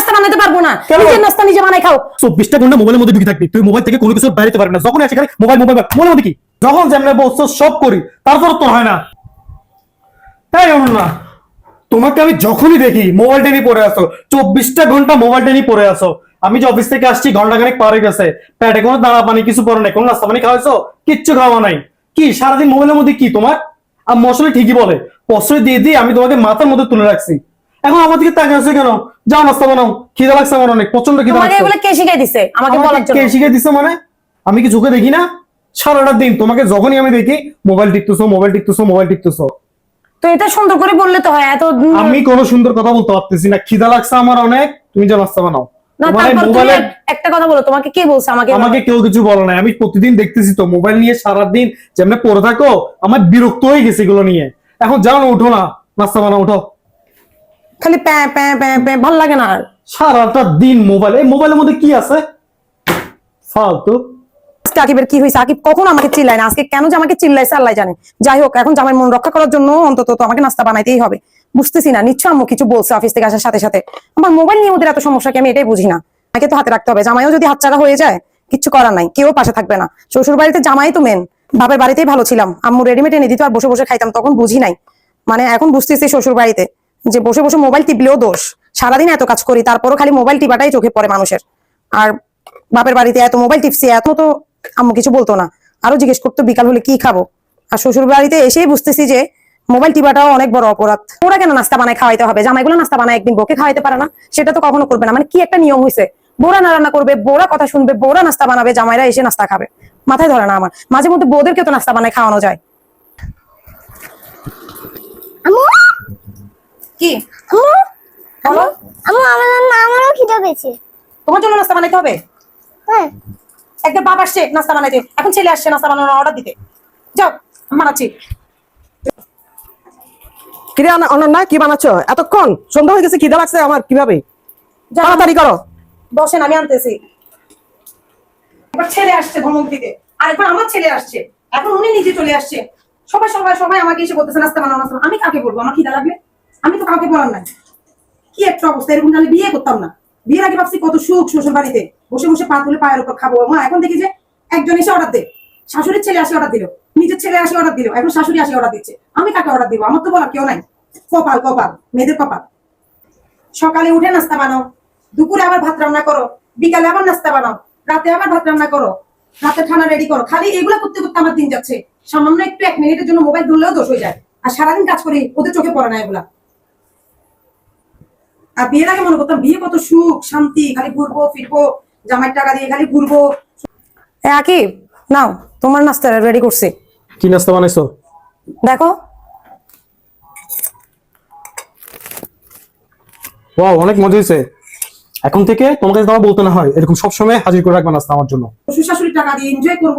নাস্তা বানাতে পারব না? নিজের নাস্তা নিজে বানাই খাও। চব্বিশটা ঘণ্টা মোবাইলের মধ্যে ঢুকে থাকবি। তুই মোবাইল থেকে কোনো কিছু বাইরে পারবি না। যখন খালি মোবাইল মোবাইল মোবাইলের মধ্যে কি? যখন যেমন বলছো সব করি। তারপর তো হয় না। তাই না তোমাকে আমি যখনই দেখি মোবাইল টেনে পড়ে আসো চব্বিশটা ঘণ্টা মোবাইল টেনে পড়ে আসো আমি যে অফিস থেকে আসছি ঘণ্টা খানিক পার গেছে। প্যাটে কোনো দাঁড়া পানি কিছু পরে নাই। কোনো নাস্তা পানি খাওয়াইছো? কিচ্ছু খাওয়া নাই। কি সারাদিন মোবাইলের মধ্যে কি তোমার? আর মশলা ঠিকই বলে প্রশ্রয় দিয়ে দিয়ে আমি তোমাকে মাথার মধ্যে তুলে রাখছি। এখন আমার দিকে তাকিয়ে আছে কেন? যাও নাস্তা বানাও খিদা লাগছে আমার অনেক প্রচণ্ড খিদা লাগছে। এগুলো কে শিখাই দিছে? আমাকে বলার কে জন্য শিখে দিছে মানে? আমি কি চোখে দেখি না? সারাটা দিন তোমাকে যখনই আমি দেখি মোবাইল টিকতেছো মোবাইল টিকতেছো মোবাইল টিকতেছো তো এটা সুন্দর করে বললে তো হয় এত আমি কোনো সুন্দর কথা বলতে পারতেছি না। খিদা লাগছে আমার অনেক তুমি যে নাস্তা বানাও। না একটা কথা বলো তোমাকে কে বলছে আমাকে আমাকে কেউ কিছু বলে নাই। আমি প্রতিদিন দেখতেছি তো মোবাইল নিয়ে সারাদিন যেমন পড়ে থাকো আমার বিরক্ত হয়ে গেছে এগুলো নিয়ে। এখন যাও না উঠো না। নাস্তা বানাও উঠো। খালি প্যাঁ প্যাঁ প্যাঁ প্যাঁ ভালো লাগে না আর। সারাটা দিন মোবাইল। এই মোবাইলের মধ্যে কি আছে? ফালতু। আজকে আকিবের কি হয়েছে? আকিব কখন আমাকে চিল্লায় না? আজকে কেন যে আমাকে চিল্লাইছে আল্লাহ জানে। যাই হোক এখন জামাই মন রক্ষা করার জন্য অন্তত তো আমাকে নাস্তা বানাইতেই হবে। বুঝতেছি না নিশ্চয় আম্মু কিছু বলছে অফিস থেকে আসার সাথে সাথে। আমার মোবাইল নিয়ে ওদের এত সমস্যা কি আমি এটাই বুঝি না। আমাকে তো হাতে রাখতে হবে। জামাইও যদি হাতছাড়া হয়ে যায় কিচ্ছু করার নাই। কেউ পাশে থাকবে না। শ্বশুর বাড়িতে জামাই তো মেন বাপের বাড়িতেই ভালো ছিলাম। আম্মু রেডিমেড এনে দিত আর বসে বসে খাইতাম তখন বুঝি নাই। মানে এখন বুঝতেছি শ্বশুর বাড়িতে যে বসে বসে মোবাইল টিপলেও দোষ। সারাদিন এত কাজ করি, তারপরও খালি মোবাইল টিপাটাই চোখে পড়ে মানুষের। আর বাপের বাড়িতে এত মোবাইল টিপছি, এত তো আম্মু কিছু বলতো না। আরও জিজ্ঞেস করতো, বিকাল হলে কি খাব? আর শ্বশুর বাড়িতে এসেই বুঝতেছি যে মোবাইল টিপাটাও অনেক বড় অপরাধ। ওরা কেন নাস্তা বানায় খাওয়াইতে হবে? জামাইগুলো নাস্তা বানায় একদিন বকে খাওয়াইতে পারে না। সেটা তো কখনো করবে না। মানে কি একটা নিয়ম হয়েছে বোরা না রান্না করবে বোরা কথা শুনবে বোরা নাস্তা বানাবে, জামাইরা এসে নাস্তা খাবে। মাথায় ধরে না আমার। মাঝে মধ্যে বোদেরকে তো নাস্তা বানায় খাওয়ানো যায় আম্মু কি? বলো আমার না আমারও খিদে পেয়েছে। তোমার জন্য নাস্তা বানাইতে হবে? হ্যাঁ। একদম আসছে নাস্তা বানাইতে। এখন ছেলে আসছে নাস্তা বানানোর অর্ডার দিতে। যাও বানাচ্ছি। কিরে অনন্যা কি বানাচ্ছ? এতক্ষণ সন্ধ্যা হয়ে গেছে খিদা লাগছে আমার কীভাবে? যাও। তাড়াতাড়ি করো। বসেন আমি আনতেছি। ছেলে আসছে ধমক দিতে। আর একবার আমার ছেলে আসছে। এখন উনি নিজে চলে আসছে। সবাই সবাই সবাই আমাকে এসে বলতেছে নাস্তা বানাও। আমি কাকে বলব? আমার খিদা লাগলে আমি তো কাউকে বলার নাই। কি একটা অবস্থা, এরকম তাহলে বিয়ে করতাম না। বিয়ের আগে ভাবছি কত সুখ শ্বশুর বাড়িতে। বসে বসে পা তুলে পায়ের উপর খাব। মা, এখন দেখি যে একজন এসে অর্ডার দে শাশুড়ির ছেলে আসে অর্ডার দিল। নিজের ছেলে আসে অর্ডার দিল। এখন শাশুড়ি আসে অর্ডার দিচ্ছে। আমি কাকে অর্ডার দিব? আমার তো বলার কেউ নাই। কপাল কপাল। মেয়েদের কপাল। সকালে উঠে নাস্তা বানাও। দুপুরে আবার ভাত রান্না করো। বিকালে আবার নাস্তা বানাও। রাতে আবার ভাত রান্না করো। রাতে খানা রেডি করো। খালি এগুলো করতে করতে আমার দিন যাচ্ছে। সামান্য একটু এক মিনিটের জন্য মোবাইল ধরলেও দোষ হয়ে যায়। আর সারাদিন কাজ করি, ওদের চোখে পড়ে না এগুলা। আর বিয়ের আগে মনে করতাম বিয়ে কত সুখ শান্তি খালি ঘুরবো ফিরবো জামাইয়ের টাকা দিয়ে খালি ঘুরবো। আকিব নাও তোমার নাস্তা রেডি করছি। কি নাস্তা বানাইছো? দেখো। ওয়াও অনেক মজা হয়েছে। এখন থেকে তোমাকে তোমার বলতে না হয় এরকম সবসময় হাজির করে রাখবে নাস্তা আমার জন্য। শ্বশুর শাশুড়ির টাকা দিয়ে এনজয় করব।